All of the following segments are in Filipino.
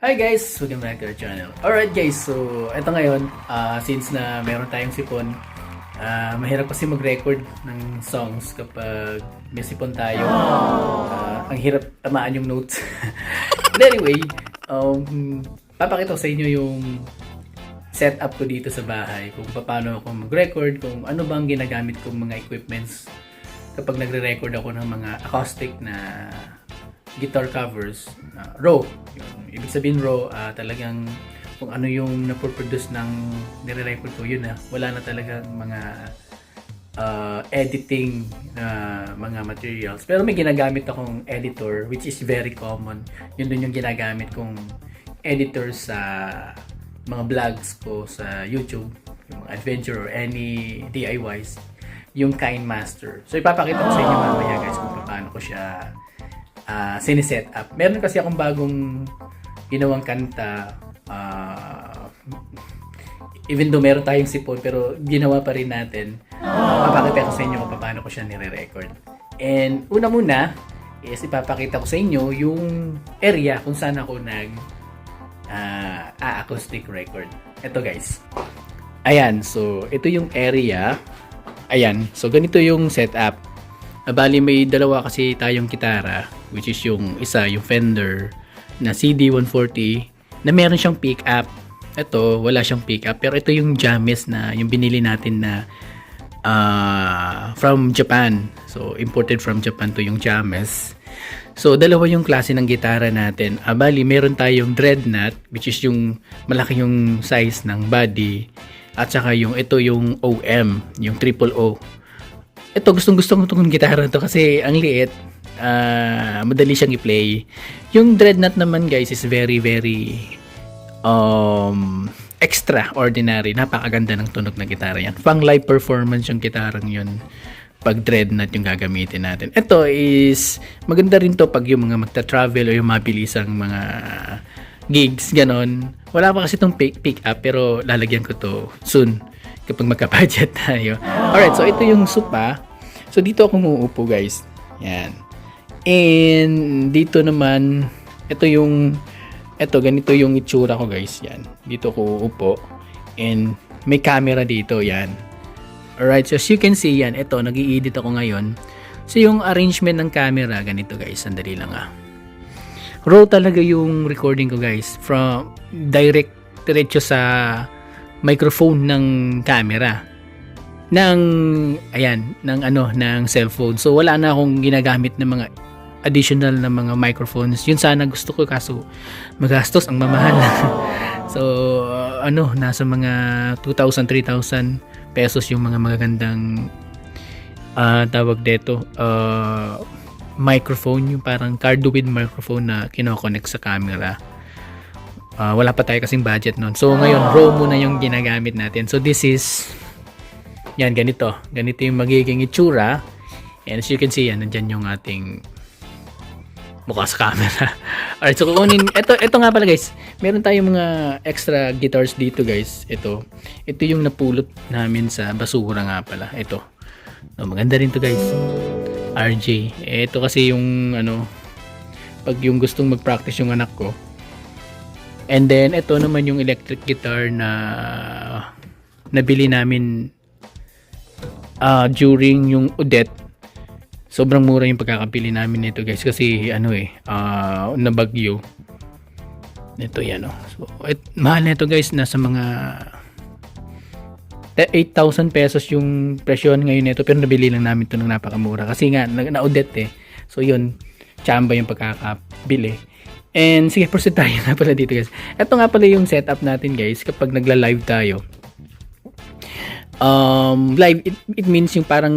Hi guys! Welcome back to our channel. Alright guys, so ito ngayon, ah, since na meron tayong sipon, ah, mahirap kasi mag-record ng songs kapag may sipon tayo. Ah, ang hirap tamaan yung notes. But anyway, um, papakita ko sa inyo yung setup ko dito sa bahay, kung paano ako mag-record, kung ano bang ginagamit kong mga equipments kapag nagre-record ako ng mga acoustic na guitar covers, uh, raw. Yung, ibig sabihin raw, ah, talagang kung ano yung napoproduce ng nire-record ko, yun na. Wala na talagang mga ah, editing na mga materials. Pero may ginagamit akong editor, which is very common. Yun dun yung ginagamit kong editor sa mga vlogs ko sa YouTube, yung mga adventure or any DIYs, yung Kind Master. So ipapakita ko sa inyo mamaya guys kung paano ko siya uh, siniset up. Meron kasi akong bagong ginawang kanta ah, even though meron tayong sipon pero ginawa pa rin natin. Uh, papakita ko sa inyo kung paano ko siya nire-record. And una muna is ipapakita ko sa inyo yung area kung saan ako nag ah, acoustic record. Ito guys. Ayan, so ito yung area. Ayan, so ganito yung setup. Ah, Bali may dalawa kasi tayong kitara which is yung isa yung Fender na CD140 na meron siyang pick up. Ito wala siyang pick up pero ito yung James na yung binili natin na ah, from Japan. So imported from Japan to yung James. So, dalawa yung klase ng gitara natin. Ah, bali, meron tayong dreadnought, which is yung malaki yung size ng body. At saka yung, ito yung OM, yung triple O. Ito, gustong gusto ko itong gitara to kasi ang liit. ah, madali siyang i-play. Yung dreadnought naman guys is very, very um, extraordinary. Napakaganda ng tunog ng gitara yan. Pang live performance yung gitarang yun pag dreadnought yung gagamitin natin. Ito is maganda rin to pag yung mga magta-travel o yung mabilisang mga gigs, ganon. Wala pa kasi itong pick, pick up pero lalagyan ko to soon kapag magka-budget tayo. Alright, so ito yung supa. So dito ako muuupo guys. Yan. And dito naman, ito yung ito ganito yung itsura ko guys. Yan. Dito ko uupo. And may camera dito. Yan. Alright, so as you can see yan, ito, nag edit ako ngayon. So yung arrangement ng camera, ganito guys, sandali lang ah. Raw talaga yung recording ko guys, from direct, diretso sa microphone ng camera. Ng, ayan, ng ano, ng cellphone. So wala na akong ginagamit ng mga additional na mga microphones. Yun sana gusto ko kaso magastos ang mamahal. so uh, ano, nasa mga 2,000, 3,000 pesos yung mga magagandang ah, tawag dito ah, microphone yung parang card with microphone na kino-connect sa camera Ah, wala pa tayo kasing budget nun so ngayon raw muna yung ginagamit natin so this is yan ganito ganito yung magiging itsura and as you can see yan nandyan yung ating mukha sa camera. Alright, so kukunin, ito, ito nga pala guys, meron tayong mga extra guitars dito guys. Ito, ito yung napulot namin sa basura nga pala. Ito. No, maganda rin to guys. RJ. Ito kasi yung ano, pag yung gustong mag-practice yung anak ko. And then, ito naman yung electric guitar na nabili namin ah, during yung Odette. Sobrang mura yung pagkakapili namin nito guys. Kasi ano eh uh, nabagyo. Ito yan oh. so, et, mahal na ito guys nasa mga eh, 8,000 pesos yung presyo ngayon nito. Pero nabili lang namin ito ng napakamura. Kasi nga na, na-audit eh. So yun chamba yung pagkakabili and sige proceed tayo na pala dito guys ito nga pala yung setup natin guys kapag nagla-live tayo um, live, it, it means yung parang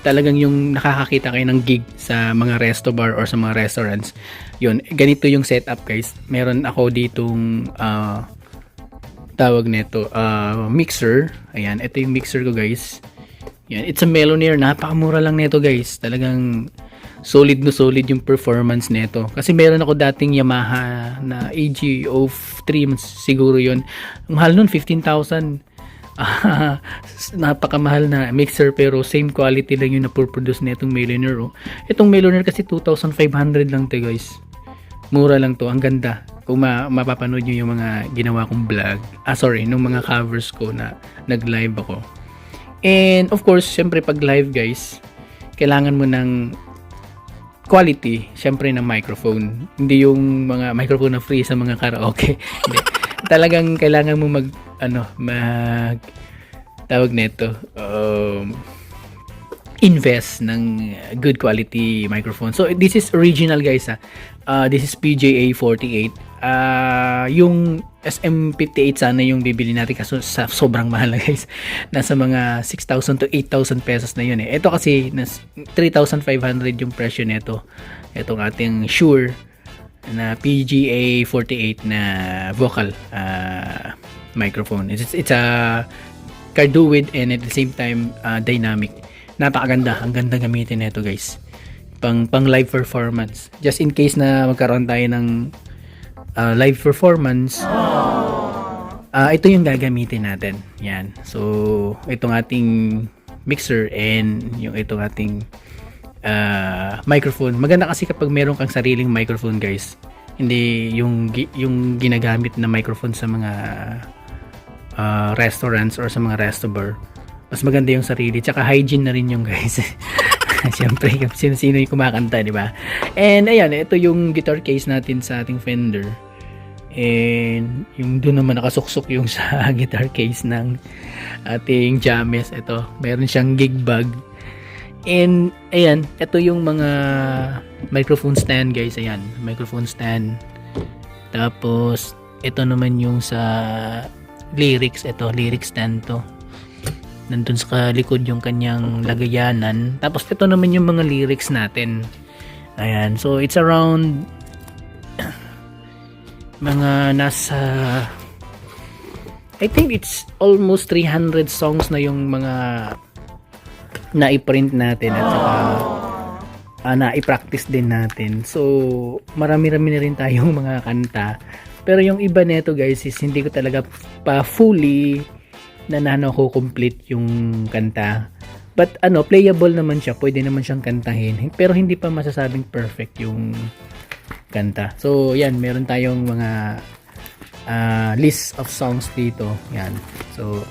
talagang yung nakakakita kayo ng gig sa mga resto bar or sa mga restaurants. Yun, ganito yung setup guys. Meron ako ditong uh, tawag nito, uh, mixer. Ayan, ito yung mixer ko guys. Yan, it's a Melonair. Napakamura lang nito guys. Talagang solid no solid yung performance nito. Kasi meron ako dating Yamaha na AG03 siguro. Ang mahal nun, 15,000 ah, napakamahal na mixer pero same quality lang yung na-produce na itong Millionaire oh. Itong Millionaire kasi 2,500 lang to guys. Mura lang to. Ang ganda. Kung ma mapapanood nyo yung mga ginawa kong vlog. Ah, sorry. Nung mga covers ko na nag-live ako. And of course, syempre pag live guys, kailangan mo ng quality, syempre ng microphone. Hindi yung mga microphone na free sa mga karaoke. Talagang kailangan mo mag ano, mag tawag nito. Um, invest ng good quality microphone. So this is original guys ha. Uh, this is PJA48 uh, yung SM58 sana yung bibili natin kaso sa sobrang mahal na guys. Nasa mga 6,000 to 8,000 pesos na yun eh. Ito kasi 3,500 yung presyo nito. Itong ating Shure na PGA 48 na vocal uh, microphone. It's, it's a cardioid and at the same time uh, dynamic. Napakaganda. Ang ganda gamitin nito guys. Pang, pang live performance. Just in case na magkaroon tayo ng uh, live performance. ah ito yung gagamitin natin. Yan. So, itong ating mixer and yung itong ating uh, microphone. Maganda kasi kapag meron kang sariling microphone, guys. Hindi yung yung ginagamit na microphone sa mga uh, restaurants or sa mga resto bar. Mas maganda yung sarili. Tsaka hygiene na rin yung guys. Siyempre, sino-sino yung kumakanta, di ba? And ayan, ito yung guitar case natin sa ating Fender. And yung doon naman nakasuksok yung sa guitar case ng ating James. Ito, meron siyang gig bag. And ayan, ito yung mga microphone stand guys. Ayan, microphone stand. Tapos, ito naman yung sa lyrics. Ito, lyric stand to. Nandun sa likod yung kanyang lagayanan. Tapos, ito naman yung mga lyrics natin. Ayan, so it's around mga nasa I think it's almost 300 songs na yung mga na-print natin at saka uh, na-practice din natin. So, marami-rami na rin tayong mga kanta. Pero yung iba nito guys is hindi ko talaga pa fully na nano ko complete yung kanta. But ano, playable naman siya. Pwede naman siyang kantahin. Pero hindi pa masasabing perfect yung kanta. So, yan, meron tayong mga uh, list of songs dito. Yan. So,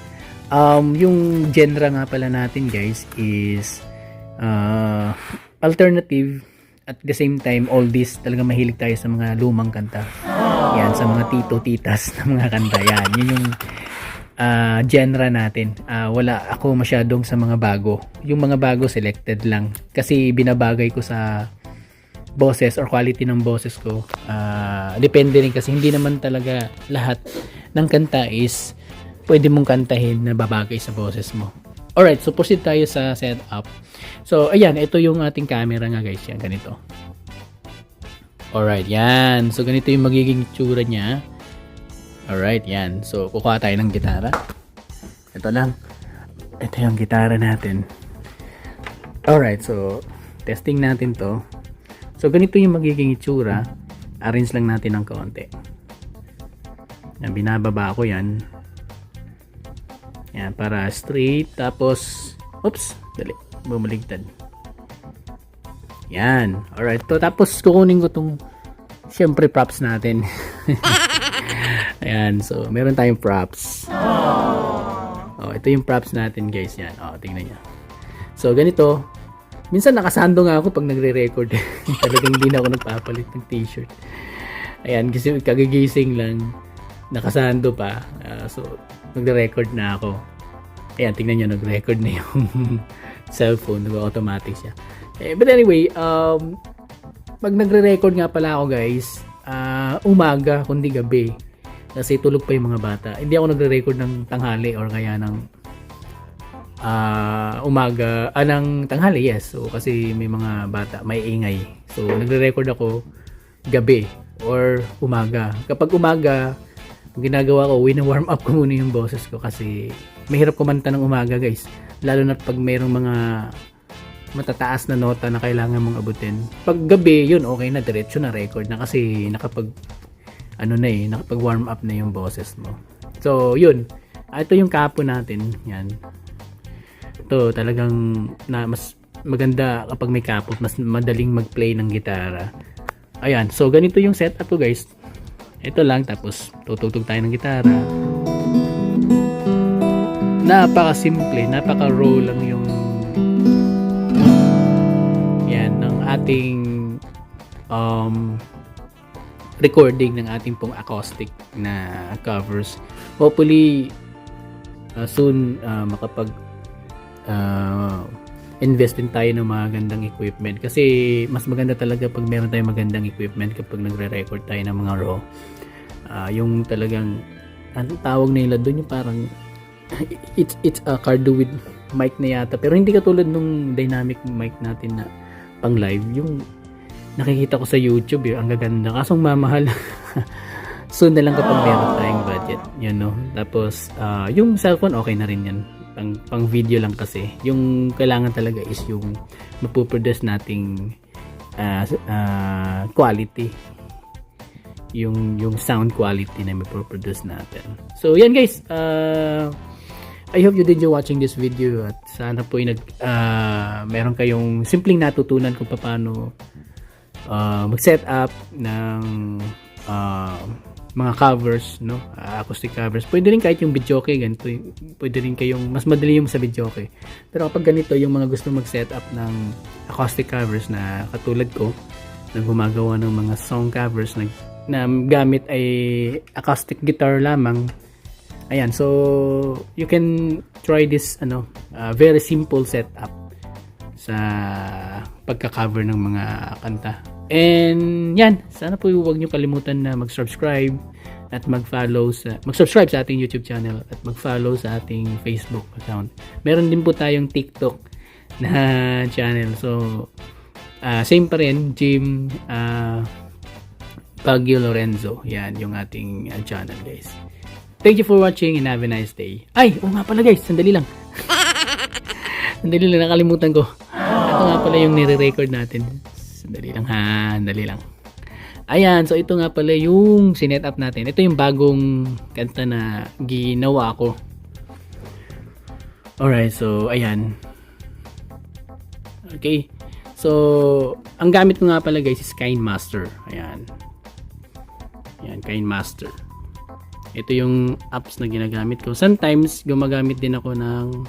um, yung genre nga pala natin guys is uh, alternative at the same time oldies talaga mahilig tayo sa mga lumang kanta yan sa mga tito titas na mga kanta yan yun yung uh, genre natin. Uh, wala ako masyadong sa mga bago. Yung mga bago selected lang. Kasi binabagay ko sa boses or quality ng boses ko. Uh, depende rin kasi. Hindi naman talaga lahat ng kanta is pwede mong kantahin na babagay sa boses mo. Alright so proceed tayo sa setup. So ayan ito yung ating camera nga guys. Yan ganito. Alright yan. So ganito yung magiging tsura niya alright yan so kukuha tayo ng gitara ito lang ito yung gitara natin alright so testing natin to So, ganito yung magiging itsura. Arrange lang natin ng kaunti. Yan, binababa ko yan. Yan, para straight. Tapos, oops, dali, bumaligtad. Yan, alright. To, tapos, kukunin ko tong, syempre, props natin. Ayan, so, meron tayong props. Oh, ito yung props natin, guys. Yan, oh, tingnan nyo. So, ganito, Minsan nakasando nga ako pag nagre-record. Talagang hindi na ako nagpapalit ng t-shirt. Ayan, kasi kagigising lang. Nakasando pa. Uh, so, nagre-record na ako. Ayan, tingnan nyo, nag-record na yung cellphone. Nag-automatic siya. Eh, but anyway, um, pag nagre-record nga pala ako guys, uh, umaga, kundi gabi. Kasi tulog pa yung mga bata. Hindi ako nagre-record ng tanghali or kaya ng uh, umaga, ah, ng tanghali, yes. So, kasi may mga bata, may ingay. So, nagre-record ako gabi or umaga. Kapag umaga, ang ginagawa ko, wina-warm up ko muna yung boses ko kasi mahirap kumanta ng umaga, guys. Lalo na pag mayroong mga matataas na nota na kailangan mong abutin. Pag gabi, yun, okay na, diretso na record na kasi nakapag, ano na eh, nakapag warm up na yung boses mo. So, yun. Ah, ito yung kapo natin. Yan to talagang na mas maganda kapag may kapot mas madaling mag-play ng gitara ayan. So, ganito yung setup ko guys. Ito lang. Tapos, tutugtog tayo ng gitara. Napaka-simple. Napaka-raw lang yung yan, ng ating um, recording ng ating pong acoustic na covers. Hopefully, uh, soon uh, makapag uh, invest din tayo ng mga gandang equipment. Kasi mas maganda talaga pag meron tayong magandang equipment kapag nagre-record tayo ng mga raw. Ah, yung talagang ang tawag nila doon yung parang it's it's a cardo with mic na yata. Pero hindi katulad nung dynamic mic natin na pang live. Yung nakikita ko sa YouTube eh, ang gaganda. Kasong mamahal. Soon na lang kapag meron tayong budget yun no tapos ah, yung cellphone okay na rin yan pang, pang video lang kasi. Yung kailangan talaga is yung mapuproduce nating ah, ah, quality. Yung yung sound quality na mapoproduce natin. So yan guys uh, I hope you did enjoy watching this video at sana po ay nag ah, meron kayong simpleng natutunan kung paano uh, mag-set up ng ah, mga covers, no? Acoustic covers. Pwede rin kahit yung videoke, ganito. Pwede rin kayong, mas madali yung sa videoke. Pero kapag ganito, yung mga gusto mag-set up ng acoustic covers na katulad ko, na gumagawa ng mga song covers na, na gamit ay acoustic guitar lamang, Ayan, so you can try this ano, uh, very simple setup sa pagka-cover ng mga kanta. And yan, sana po huwag niyo kalimutan na mag-subscribe at mag-follow sa mag-subscribe sa ating YouTube channel at mag-follow sa ating Facebook account. Meron din po tayong TikTok na channel. So ah, same pa rin, Jim ah, Baguio Lorenzo. Yan yung ating ah, channel, guys. Thank you for watching and have a nice day. Ay, oo nga pala guys, sandali lang. sandali lang, nakalimutan ko. Ito nga pala yung nire-record natin. Sandali lang ha, sandali lang. Ayan, so ito nga pala yung sinet up natin. Ito yung bagong kanta na ginawa ko. Alright, so ayan. Okay. So, ang gamit ko nga pala guys is Kindmaster. Ayan. Ayan, Kindmaster. Ito yung apps na ginagamit ko. Sometimes, gumagamit din ako ng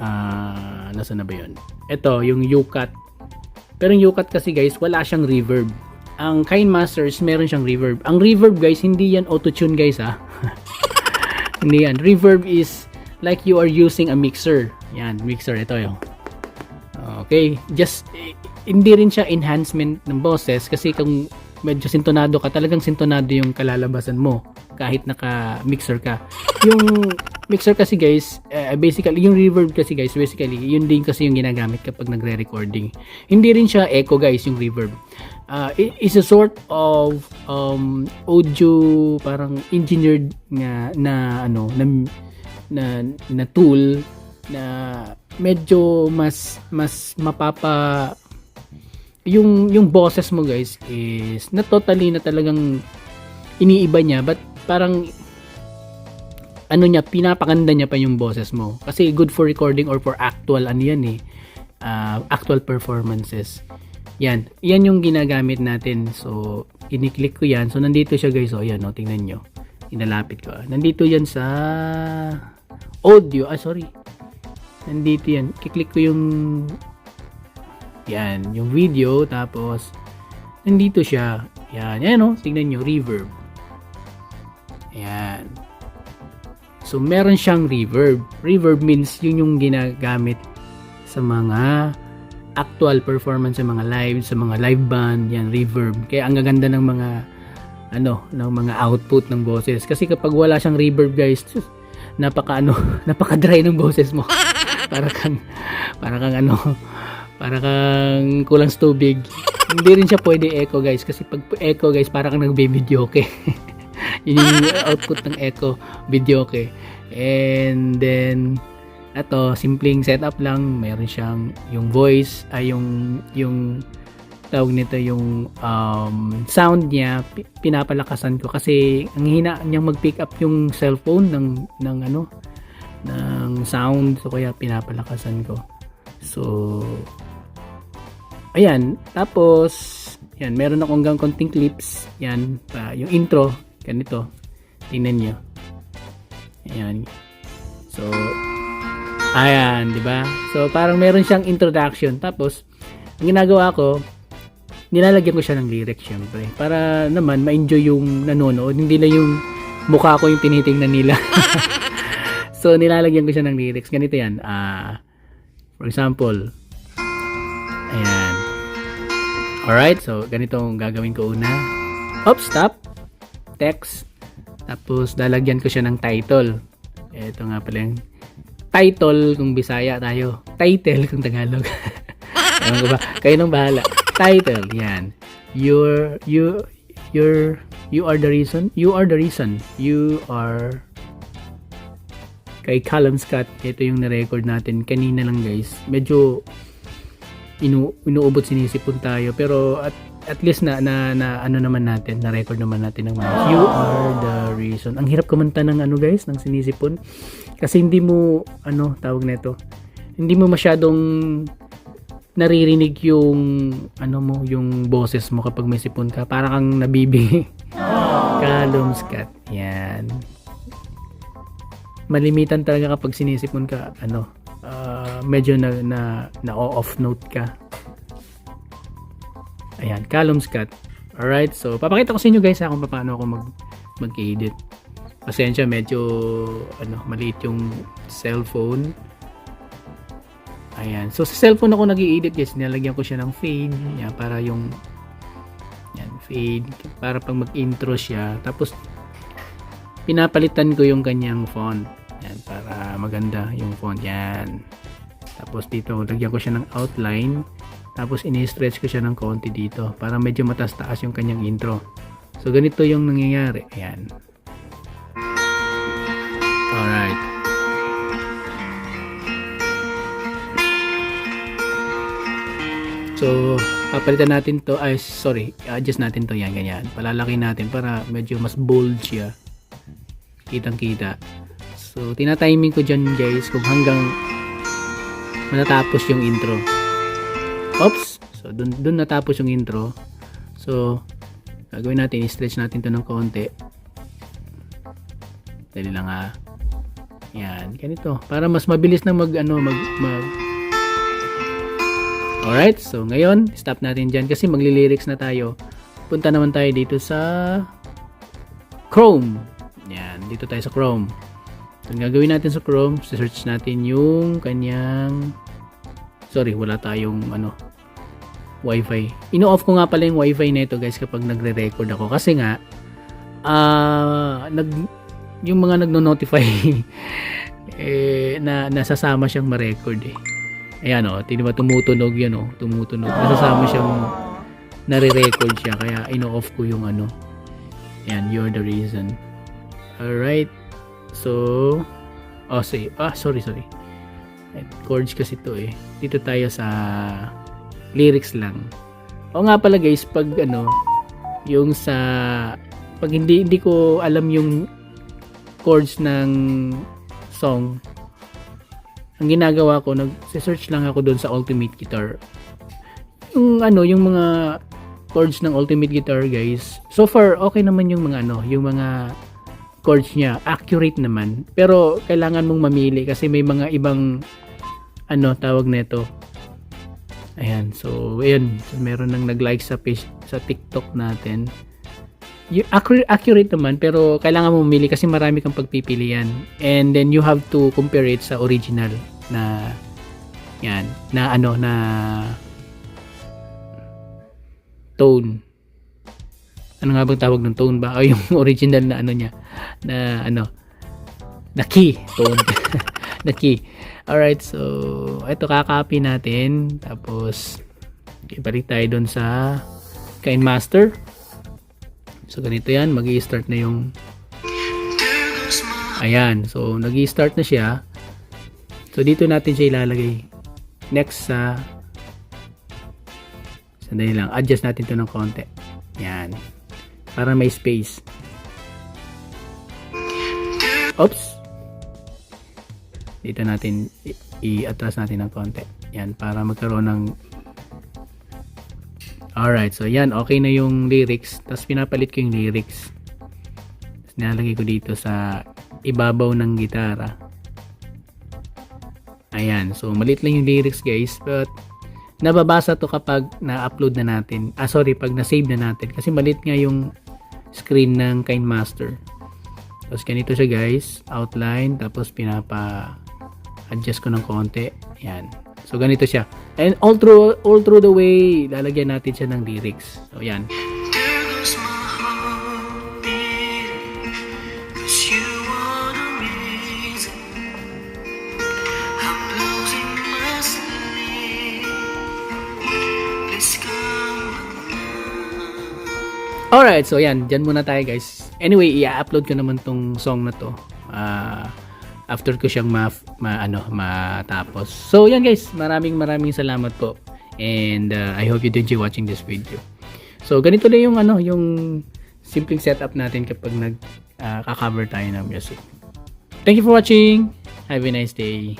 ah, nasa na ba yun? Ito, yung UCAT. Pero yung UCAT kasi guys, wala siyang reverb. Ang Kindmasters, meron siyang reverb. Ang reverb guys, hindi yan auto-tune guys ha. hindi yan. Reverb is like you are using a mixer. Yan, mixer. Ito yung. Okay, just eh, hindi rin siya enhancement ng boses kasi kung medyo sintonado ka, talagang sintonado yung kalalabasan mo kahit naka-mixer ka. Yung mixer kasi guys, eh, basically, yung reverb kasi guys, basically, yun din kasi yung ginagamit kapag nagre-recording. Hindi rin siya echo guys, yung reverb. Uh, it is a sort of um, audio parang engineered nga na ano na na, na tool na medyo mas mas mapapa yung yung boses mo guys is na totally na talagang iniiba niya but parang ano niya pinapakanda niya pa yung boses mo. Kasi good for recording or for actual ano yan eh ah, actual performances. Yan. Yan yung ginagamit natin. So iniklik ko yan. So nandito siya guys. Oh yan oh tingnan nyo. Inalapit ko. Nandito yan sa audio. Ah sorry. Nandito yan. Kiklik ko yung yan yung video. Tapos nandito siya. Yan. Yan oh tingnan nyo. Reverb. Yan so meron siyang reverb. Reverb means yun yung ginagamit sa mga actual performance sa mga live sa mga live band yan reverb. Kaya ang gaganda ng mga ano ng mga output ng boses. Kasi kapag wala siyang reverb guys napaka ano napaka dry ng boses mo. Para kang para kang ano para kang kulang sa tubig hindi rin siya pwede echo guys. Kasi pag echo guys para kang nagbe-video okay yun yung output ng echo video okay? And then ito simpleng setup lang. Meron siyang yung voice ay yung yung tawag nito yung um, sound niya pi- pinapalakasan ko. Kasi ang hina niyang mag-pick up yung cellphone ng ng ano ng sound. So kaya pinapalakasan ko. So ayan. Tapos Yan, meron ako hanggang konting clips. Yan, pa, yung intro, ganito. Tingnan nyo. Ayan. So, ayan, di ba? So, parang meron siyang introduction. Tapos, ang ginagawa ko, nilalagyan ko siya ng lyrics syempre. Para naman, ma-enjoy yung nanonood. Hindi na yung mukha ko yung tinitingnan nila. so, nilalagyan ko siya ng lyrics. Ganito yan. Ah, for example, ayan. Alright, so ganito ang gagawin ko una. Oops, stop. Text. Tapos, lalagyan ko siya ng title. Ito nga pala yung title kung Bisaya tayo. Title kung Tagalog. Ewan ba? Kayo nang bahala. Title, yan. You're, you, you're, you are the reason. You are the reason. You are kay Callum Scott. Ito yung na-record natin kanina lang guys. Medyo inu inuubot sinisipon tayo pero at at least na, na, na ano naman natin na record naman natin ng mga you are the reason. Ang hirap kumanta ng ano guys ng sinisipon. Kasi hindi mo ano tawag nito hindi mo masyadong naririnig yung ano mo yung boses mo kapag may sipon ka. Para kang nabibi Callum Scott yan. Malimitan talaga kapag sinisipon ka ano ah, medyo na, na, na off note ka ayan Callum Scott alright so papakita ko sa inyo guys ha, kung paano ako mag mag edit pasensya medyo ano maliit yung cellphone ayan so sa cellphone ako nag edit guys nilalagyan ko siya ng fade yan, para yung yan fade para pag mag intro siya tapos pinapalitan ko yung kanyang font yan, para maganda yung font yan. Tapos dito, lagyan ko siya ng outline. Tapos ini-stretch ko siya ng konti dito para medyo matas-taas yung kanyang intro. So ganito yung nangyayari. Ayan. Alright. So, papalitan natin to. Ay, sorry. Adjust natin to. Yan, ganyan. Palalaki natin para medyo mas bold siya. Kitang-kita. So, tinatiming ko dyan guys kung hanggang matatapos yung intro. Oops! So, dun, dun natapos yung intro. So, gagawin natin, i-stretch natin to ng konti. Dali lang ha. Yan, ganito. Para mas mabilis na mag, ano, mag, mag, Alright, so ngayon, stop natin dyan kasi magli-lyrics na tayo. Punta naman tayo dito sa Chrome. Yan, dito tayo sa Chrome. So, gagawin natin sa Chrome, search natin yung kanyang sorry, wala tayong ano wifi. Ino-off ko nga pala yung wifi nito guys kapag nagre-record ako kasi nga ah nag yung mga nagno-notify eh na nasasama siyang ma-record eh. Ayan oh, tindi ba tumutunog yan oh, tumutunog. Nasasama siyang nare-record siya kaya ino-off ko yung ano. Ayan, you're the reason. Alright. So, oh, say, ah, sorry, sorry. Chords kasi to eh. Dito tayo sa lyrics lang. O nga pala guys, pag ano, yung sa, pag hindi, hindi ko alam yung chords ng song, ang ginagawa ko, nag-search lang ako doon sa Ultimate Guitar. Yung ano, yung mga chords ng Ultimate Guitar guys, so far okay naman yung mga ano, yung mga chords niya, accurate naman. Pero kailangan mong mamili kasi may mga ibang ano tawag nito. Ayan, so ayan, so, meron nang nag-like sa page sa TikTok natin. Yung accurate, accurate naman pero kailangan mo mamili kasi marami kang pagpipilian. And then you have to compare it sa original na yan, na ano na tone ano nga bang tawag ng tone ba? O yung original na ano niya, na ano, na key, tone. na key. Alright, so, ito kakopy natin. Tapos, ibalik tayo doon sa Kind Master. So, ganito yan. mag start na yung Ayan. So, nag start na siya. So, dito natin siya ilalagay. Next sa Sandali lang. Adjust natin to ng konti. Yan para may space. Oops. Dito natin i-atras natin ng konti. Yan para magkaroon ng Alright, so yan, okay na yung lyrics. Tapos pinapalit ko yung lyrics. Tapos nilalagay ko dito sa ibabaw ng gitara. Ayan, so malit lang yung lyrics guys, but nababasa to kapag na-upload na natin. Ah, sorry, pag na-save na natin. Kasi malit nga yung screen ng KineMaster. Tapos ganito siya guys, outline, tapos pinapa adjust ko ng konti. Ayan. So ganito siya. And all through all through the way, lalagyan natin siya ng lyrics. So yan. Alright, so yan, dyan muna tayo guys. Anyway, i-upload ko naman tong song na to. Ah, after ko siyang ma, ma ano, matapos. So yan guys, maraming maraming salamat po. And uh, I hope you enjoy watching this video. So ganito lang yung ano, yung simpleng setup natin kapag nag ah, ka-cover tayo ng music. Thank you for watching. Have a nice day.